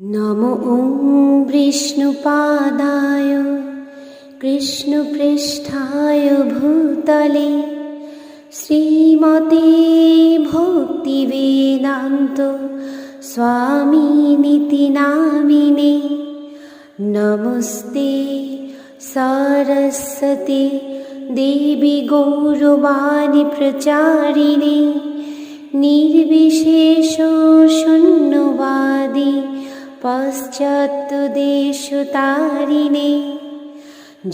নম ॐ विष्णुपादाय कृष्णपृष्ठाय भूतले श्रीमते भक्तिवेदान्त स्वामिनिति नामिने नमस्ते सरस्वती देवी गौरवाणि प्रचारिणे निर्विशेष शून्यवादी पाश्चात्यदेशतारिणे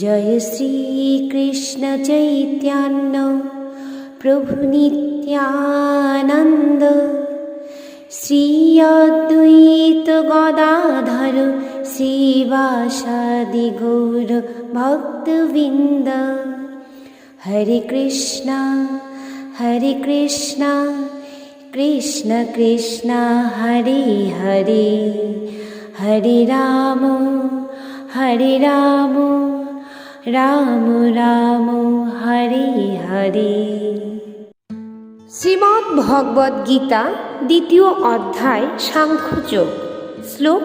जय श्रीकृष्णचैतन्य प्रभुनित्यानन्द श्री अद्वैत गदाधर श्रीवासादि गौर भक्तवृन्द हरे कृष्णा हरे कृष्णा कृष्ण कृष्ण हरे हरे হরে রাম হরে রাম রাম রাম, হরে হরে। শ্রীমৎ ভগবদ গীতা, দ্বিতীয় অধ্যায়, সাংখ্যযোগ, শ্লোক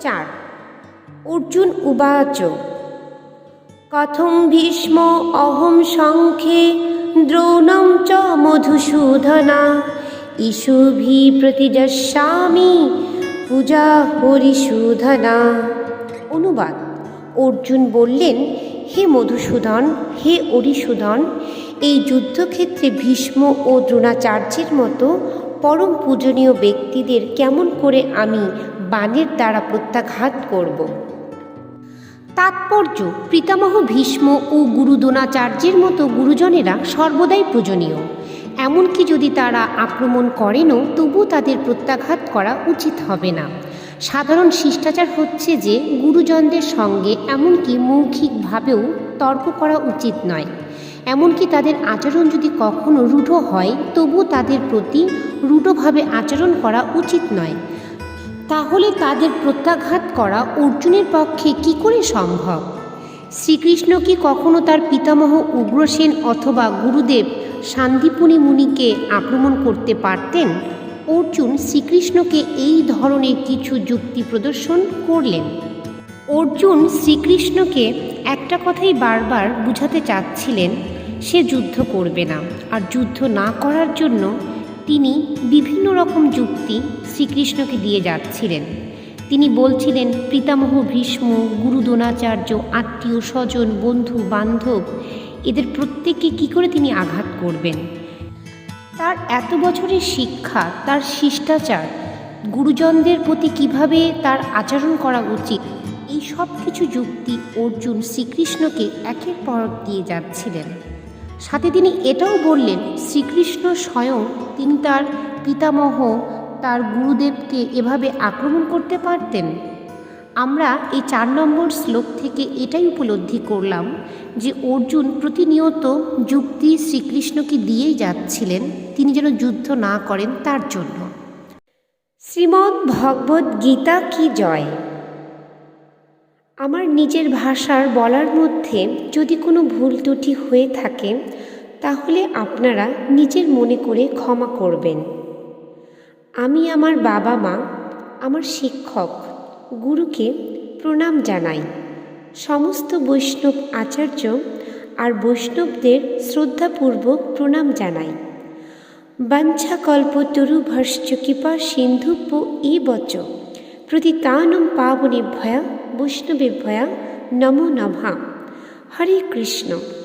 চার। অর্জুন উবাচ, কথম ভীষ্ম অহম সংখ্যে দ্রোণম চ মধুসূধনা ইসুভি প্রতিজস্বামী পূজা হরিসূদনা অনুবাদ। অর্জুন বললেন, হে মধুসূদন, হে অরিসূদন, এই যুদ্ধক্ষেত্রে ভীষ্ম ও দ্রোণাচার্যের মতো পরম পূজনীয় ব্যক্তিদের কেমন করে আমি বাণের দ্বারা প্রত্যাঘাত করব? তাৎপর্য, পিতামহ ভীষ্ম ও গুরু দ্রোণাচার্যের মতো গুরুজনেরা সর্বদাই পূজনীয়। এমনকি যদি তারা আক্রমণ করেনও তবু তাদের প্রত্যাঘাত করা উচিত হবে না। সাধারণ শিষ্টাচার হচ্ছে যে, গুরুজনদের সঙ্গে এমনকি মৌখিকভাবেও তর্ক করা উচিত নয়। এমনকি তাদের আচরণ যদি কখনো রূঢ় হয় তবু তাদের প্রতি রূঢ়ভাবে আচরণ করা উচিত নয়। তাহলে তাদের প্রত্যাঘাত করা অর্জুনের পক্ষে কি করে সম্ভব? শ্রীকৃষ্ণ কি কখনো তার পিতামহ উগ্রসেন অথবা গুরুদেব শান্তিপুনি মুনিকে আক্রমণ করতে পারতেন, অর্জুন শ্রীকৃষ্ণকে এই ধরনের কিছু যুক্তি প্রদর্শন করলেন। অর্জুন শ্রীকৃষ্ণকে একটা কথাই বারবার বুঝাতে চাচ্ছিলেন, সে যুদ্ধ করবে না আর যুদ্ধ না করার জন্য তিনি বিভিন্ন রকম যুক্তি শ্রীকৃষ্ণকে দিয়ে যাচ্ছিলেন। তিনি বলছিলেন, পিতামহ, ভীষ্ম গুরু দ্রোণাচার্য আত্মীয় স্বজন, বন্ধু, বান্ধব, এদের প্রত্যেককে কি করে তিনি আঘাত করবেন? তার এত বছরের শিক্ষা, তার শিষ্টাচার, গুরুজনদের প্রতি কীভাবে তার আচরণ করা উচিত, এই সব কিছু যুক্তি অর্জুন শ্রীকৃষ্ণকে একের পর দিয়ে যাচ্ছিলেন। সাথে তিনি এটাও বললেন, শ্রীকৃষ্ণ স্বয়ং তিনি তার পিতামহ তার গুরুদেবকে এভাবে আক্রমণ করতে পারতেন? আমরা এই চার নম্বর শ্লোক থেকে এটাই উপলব্ধি করলাম যে অর্জুন প্রতিনিয়ত যুক্তি শ্রীকৃষ্ণকে দিয়েই যাচ্ছিলেন, তিনি যেন যুদ্ধ না করেন তার জন্য। শ্রীমদ্ ভগবদ গীতা কি জয়? আমার নিজের ভাষার বলার মধ্যে যদি কোনো ভুল ত্রুটি হয়ে থাকে, তাহলে আপনারা নিজের মনে করে ক্ষমা করবেন। আমি আমার বাবা মা, আমার শিক্ষক, গুরুকে প্রণাম জানাই। সমস্ত বৈষ্ণব আচার্য আর বৈষ্ণবদের শ্রদ্ধাপূর্বক প্রণাম জানাই। বাঞ্ছা কল্প তরুভর্ষ কৃপা সিন্ধুপ ই বচ। প্রতিতানম পাবনে ভয়া বৈষ্ণবে ভয়া নমো নমা। হরে কৃষ্ণ।